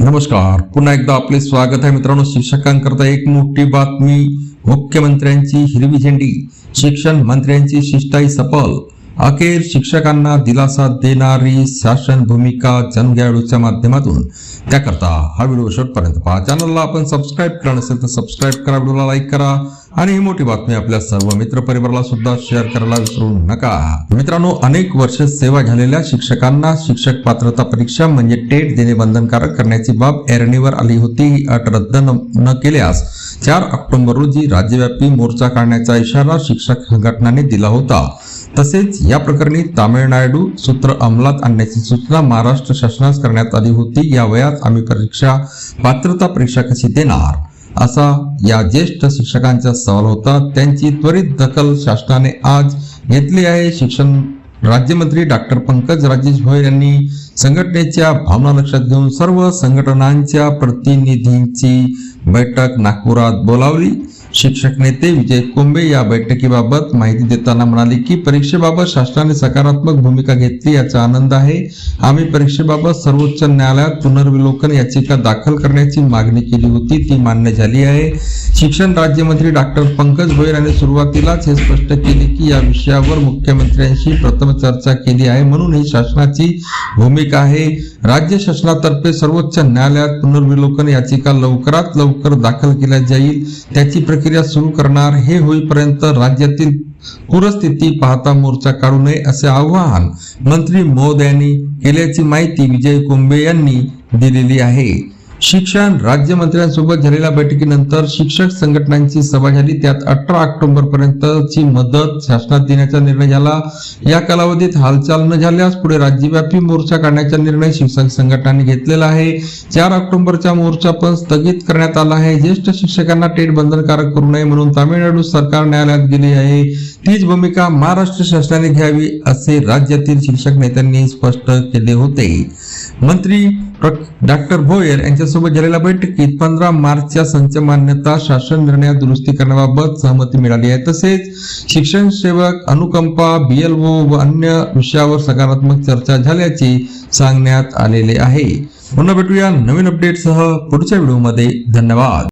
नमस्कार. पुन्हा एकदा आपले स्वागत आहे मित्रांनो. शिक्षकांकरता एक मोठी बातमी. मुख्यमंत्र्यांची हिरवी झेंडी शिक्षण मंत्र्यांची शिष्टाई सफल अखेर शिक्षकांना दिलासा देणारी शासन भूमिका जनगाडूच्या माध्यमातून. त्याकरता हा व्हिडिओ शेवटपर्यंत पहा. चॅनलला आपण सबस्क्राईब करा नसेल तर सबस्क्राईब करा. व्हिडिओला लाईक करा. आणि ही मोठी बातमी आपल्या सर्व मित्र परिवाराला सुद्धा शेअर करायला विसरू नका. मित्रांनो अनेक वर्ष सेवा झालेल्या शिक्षकांना शिक्षक पात्रता परीक्षा म्हणजे टेट देणे बंधनकारक करण्याची बाब ऐरणीवर आली होती ही अट रद्द न न केल्यास. चार ऑक्टोबर रोजी राज्यव्यापी मोर्चा काढण्याचा इशारा शिक्षक संघटनाने दिला होता तसेच या प्रकरणी तामिळनाडू सूत्र अंमलात आणण्याची सूचना महाराष्ट्र शासनास करण्यात आली होती. या वयात आम्ही परीक्षा पात्रता परीक्षा कशी देणार? असा या ज्येष्ठ शिक्षकांचा सवाल होता. त्यांची त्वरित दखल शासनाने आज घेतली आहे. शिक्षण राज्यमंत्री डॉक्टर पंकज राजेश भोयर यांनी संघटनेच्या भावना लक्षात घेऊन सर्व संघटनांच्या प्रतिनिधींची बैठक नागपुरात बोलावली. शिक्षक नेते विजय कोंबे या बैठकीबाबत माहिती देताना म्हणाले की परीक्षेबाबत शासनाने सकारात्मक भूमिका घेतली याचा आनंद आहे. आम्ही परीक्षेबाबत सर्वोच्च न्यायालयात पुनर्विलोकन याचिका दाखल करण्याची मागणी केली होती ती मान्य झाली आहे. शिक्षण राज्यमंत्री डॉक्टर पंकज भोयर यांनी सुरुवातीलाच हे स्पष्ट केले की या विषयावर मुख्यमंत्र्यांशी प्रथम चर्चा केली आहे म्हणून ही शासनाची भूमिका आहे. राज्य शासनातर्फे सर्वोच्च न्यायालयात पुनर्विलोकन याचिका लवकरात लवकर दाखल केल्या जाईल त्याची प्रक्रिया प्रक्रिया सुरू करणार हे होईपर्यंत राज्यातील पूरस्थिती पाहता मोर्चा काढू नये असे आवाहन मंत्री महोदयांनी केल्याची माहिती विजय कुंभे यांनी दिलेली आहे. शिक्षण राज्यमंत्र्यांसोबत झालेल्या बैठकीनंतर शिक्षक संघटनांची सभा झाली. त्यात अठरा ऑक्टोबर पर्यंतची मदत शासनात देण्याचा निर्णय झाला. या कालावधीत हालचाल न झाल्यास पुढे राज्यव्यापी मोर्चा काढण्याचा निर्णय शिक्षक संघटनांनी घेतलेला आहे. चार ऑक्टोबरचा मोर्चा पण स्थगित करण्यात आला आहे. ज्येष्ठ शिक्षकांना टेट बंधनकारक करू नये म्हणून तामिळनाडू सरकार न्यायालयात गेली आहे. तीच भूमिका महाराष्ट्र शासनाने घ्यावी असे राज्यातील शिक्षक नेत्यांनी स्पष्ट केले होते. मंत्री डॉक्टर भोयर यांच्यासोबत झालेल्या बैठकीत पंधरा मार्चच्या संच मान्यता शासन निर्णयात दुरुस्ती करण्याबाबत सहमती मिळाली आहे. तसेच शिक्षण सेवक अनुकंपा बीएलओ व अन्य विषयावर सकारात्मक चर्चा झाल्याचे सांगण्यात आलेले आहे. पुन्हा भेटूया नवीन अपडेटसह पुढच्या व्हिडिओमध्ये. धन्यवाद.